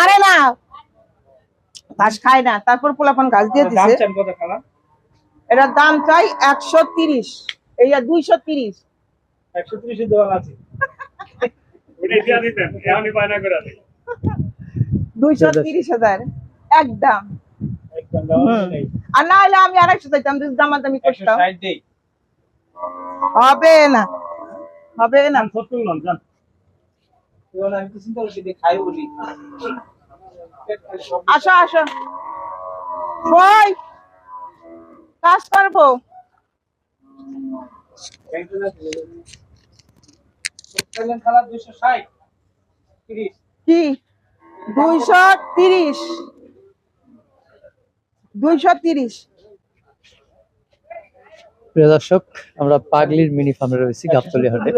আরে না। ঘাস খায় না তারপর পোলাপান ঘাস দিয়ে দাম দিছে। চান কত খালা? এটার দাম চাই একশো তিরিশ। এই দুইশো তিরিশ। একশো আছে। দুইশো তিরিশ হাজার একদম আর না হলে আমি আড়াইশো চাইতাম যদি দামাদামি করতাম। হবে না। হবে না দাম সত্তর লন যান এবার আমি তো চিন্তা করছি খাই বলি। আসো আসো। ওই কাজ করব। খালা দুইশো ষাট তিরিশ কি? দুইশো তিরিশ। দুইশো তিরিশ। প্রিয় দর্শক আমরা পাগলির মিনি ফার্মে রয়েছি গাবতলি হাটে।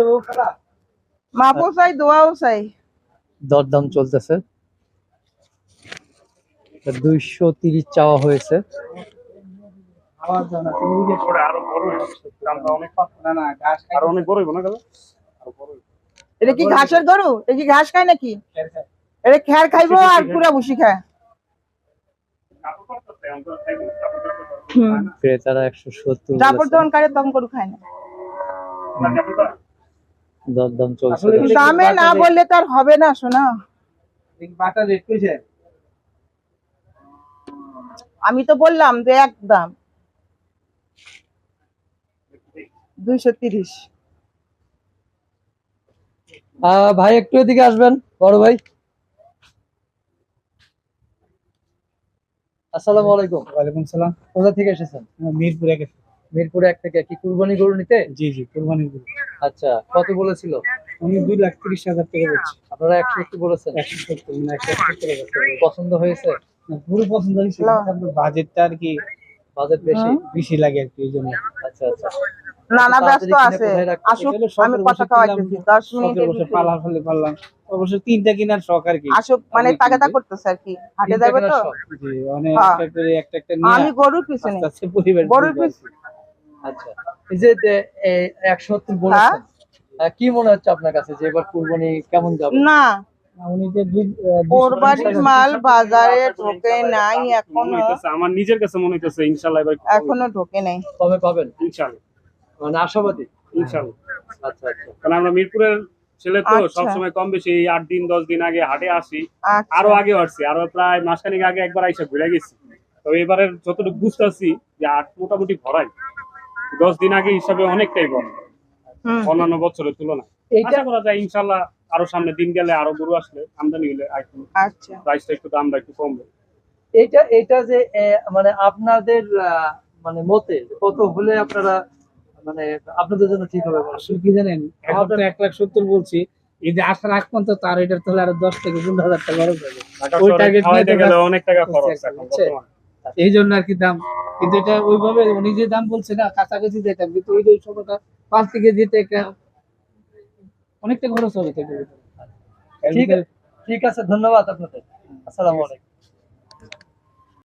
মাপও চাই দোয়াও চাই দরদাম চলতেছে দুইশো তিরিশ চাওয়া হয়েছে আওয়াজ দাও না তুমি বুঝে ওটা আরও বড় হইব। দামটা অনেক পাতলা। না না ঘাস খাই আরও অনেক বড় হইব না গেলে আরও বড় হইব। এটা কি ঘাসের গরু এটা কি ঘাস খায় নাকি এটা খ্যার খাইবো আর পুরা ভুসি খায় ক্রেতারা একশো সত্তর জাপর যখন কাটে তখন গরু খায় না কর। দরদাম চলছে। দামে না বললে তো হবে না শোনা। বাটা রেট কইছে। আমি তো বললাম যে এক দাম। দুইশো তিরিশ। ভাই একটু এদিকে আসবেন বড় ভাই। আসসালামু আলাইকুম। ওয়ালাইকুম সালাম। কোথা থেকে এসেছেন? মিরপুর এক মিরপুর এক থেকে কি কুরবানি গরু নিতে? জি জি কোরবানির গরু। আচ্ছা কত বলেছিল? আমি দুই লাখ তিরিশ হাজার টাকা বলছি। আপনারা একশো একটু বলেছেন? একশো সত্তর একশো সত্তর টাকা। পছন্দ হয়েছে? পুরো পছন্দ হয়েছে বাজেটটা আর কি বাজেট বেশি? বেশি লাগে আর কি এই জন্য। আচ্ছা আচ্ছা। নানা ব্যস্ত আছে। আসুক আমি কথা বশে খাওয়াইতেছি কিনলাম, দশ শখের মিনিটের বসে পালা ফেলে পারলাম। অবশ্য তিনটা কেনার শখ আর কি। আসুক মানে আমি তাগাদা করতেছে আর কি। হাটে যাবে তো? জি অনেক হ্যাঁ। একটা করে একটা একটা নিয়ে আমি গরুর পিছনে। গরুর চলবে আর পিছ- কি। আচ্ছা। এই যে একশো সত্তর বলেছেন কি মনে হচ্ছে আপনার কাছে যে এবার কুরবানি কেমন যাবে? না। উনি যে দুই- আহ, দুইশো কোরবানির মাল বাজারে ঢোকে নাই এখনও। আমার নিজের কাছে মনে হইতেছে ইনশাল্লাহ এবার এখনও ঢোকে নাই। কবে পাবেন? ইনশাল্লাহ। মানে আশাবাদী? ইনশাল্লাহ। আচ্ছা আচ্ছা। কারণ আমরা মিরপুরের ছেলে তো। সবসময় কম বেশি আট দিন দশ দিন আগে হাটে আসি। আরও আগে আসছি আরও প্রায় মাসখানিক আগে একবার আইসা ঘুরে গেছি। তো এবারের যতটুকু বুঝতেছি যে আট মোটামুটি ভরাই। দশ দিন আগে হিসাবে অনেকটাই বড়। হুম। অন্যান্য বছরের তুলনায়। আশা করা যায় ইনশাল্লাহ আরও সামনে দিন গেলে আরও গরু আসলে আমদানি হলে একটু আচ্ছা। প্রাইসটা একটু দামটা একটু কমবে। এটা এটা যে মানে আপনাদের আহ, মানে মতে কত হলে আপনারা মানে আপনাদের জন্য ঠিক হবে বলেন? আসলে কি জানেন এখন তো এক লাখ সত্তর বলছি এই যে আসার আগ পর্যন্ত তার এটার তাহলে আরও দশ থেকে পনেরো হাজার টাকা খরচ হবে। অনেক টাকা খরচ বর্তমানে। এই জন্য আর কি দাম। কিন্তু এটা ওইভাবে উনি যে দাম বলছে না, কাছাকাছি যেতাম কিন্তু ওই যে সময়টা পাঁচ থেকে যেতে একটা অনেকটা খরচ হবে ঠিক আছে ঠিক আছে, ধন্যবাদ আপনাদের। আসসালামু আলাইকুম।